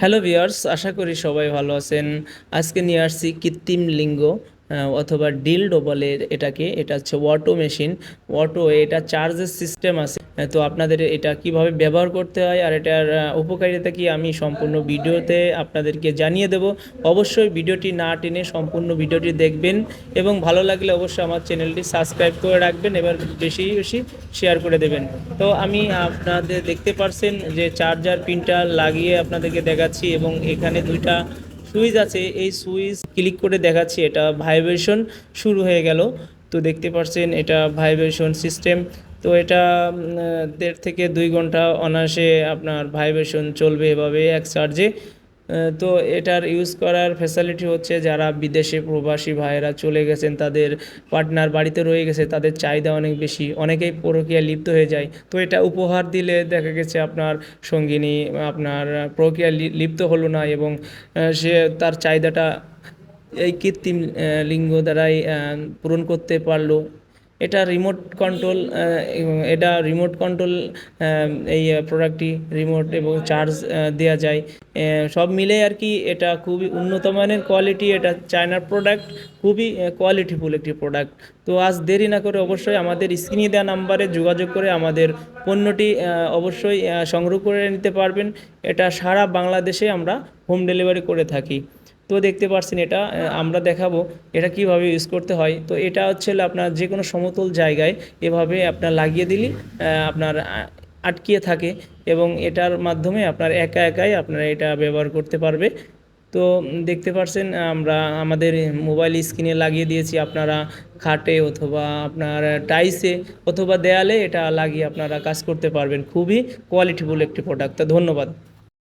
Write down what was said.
Hello viewers আশা করি সবাই ভালো আছেন। আজকে নিয়ে আসছি কৃত্রিম লিঙ্গ। অথবা ডিলডো বলে এটাকে, এটা হচ্ছে অটো মেশিন। অটো, এটা চার্জের সিস্টেম আছে। তো আপনাদের এটা কীভাবে ব্যবহার করতে হয় আর এটার উপকারিতা কি আমি সম্পূর্ণ ভিডিওতে আপনাদেরকে জানিয়ে দেব। অবশ্যই ভিডিওটি না টেনে সম্পূর্ণ ভিডিওটি দেখবেন এবং ভালো লাগলে অবশ্যই আমার চ্যানেলটি সাবস্ক্রাইব করে রাখবেন, এবার বেশি বেশি শেয়ার করে দেবেন। তো আমি আপনাদের দেখতে পারছেন যে চার্জার পিনটা লাগিয়ে আপনাদেরকে দেখাচ্ছি এবং এখানে দুইটা সুইচ আছে, এই সুইচ ক্লিক করে দেখাচ্ছি, এটা ভাইব্রেশন শুরু হয়ে গেল। তো দেখতে পাচ্ছেন, এটা ভাইব্রেশন সিস্টেম। তো এটা দেড় থেকে দুই ঘণ্টা অনায়াসে আপনার ভাইব্রেশন চলবে এভাবে এক চার্জে। তো এটার ইউজ করার ফ্যাসিলিটি হচ্ছে যারা বিদেশে প্রবাসী ভাইয়েরা চলে গেছেন, তাদের পার্টনার বাড়িতে রয়ে গেছে, তাদের চাহিদা অনেক বেশি। অনেকেই প্রক্রিয়া লিপ্ত হয়ে যায়। তো এটা উপহার দিলে দেখা গেছে আপনার সঙ্গিনী, আপনার প্রক্রিয়া লিপ্ত হলো না এবং সে তার চাহিদাটা এই কৃত্রিম লিঙ্গ দ্বারাই পূরণ করতে পারল। এটা রিমোট কন্ট্রোল এটা রিমোট কন্ট্রোল এই প্রোডাক্টটি রিমোট এবং চার্জ দেওয়া যায়। সব মিলে আর কি এটা খুবই উন্নত মানের কোয়ালিটি এটা চায়নার প্রোডাক্ট খুবই কোয়ালিটিফুল একটি প্রোডাক্ট তো আজ দেরি না করে অবশ্যই আমাদের স্ক্রিনে দেওয়া নাম্বারে যোগাযোগ করে আমাদের পণ্যটি অবশ্যই সংগ্রহ করে নিতে পারবেন। এটা সারা বাংলাদেশে আমরা হোম ডেলিভারি করে থাকি। তো দেখতে পাচ্ছেন এটা আমরা দেখাবো এটা কীভাবে ইউজ করতে হয়। তো এটা হচ্ছে আপনার যে কোনো সমতল জায়গায় এভাবে আপনার লাগিয়ে দিলে আপনার আটকিয়ে থাকে এবং এটার মাধ্যমে আপনার একা একাই আপনারা এটা ব্যবহার করতে পারবে। তো দেখতে পাচ্ছেন আমরা আমাদের মোবাইল স্ক্রিনে লাগিয়ে দিয়েছি আপনারা খাটে অথবা আপনার টাইসে অথবা দেয়ালে এটা লাগিয়ে আপনারা কাজ করতে পারবেন। খুবই কোয়ালিটিফুল একটি প্রোডাক্ট ধন্যবাদ।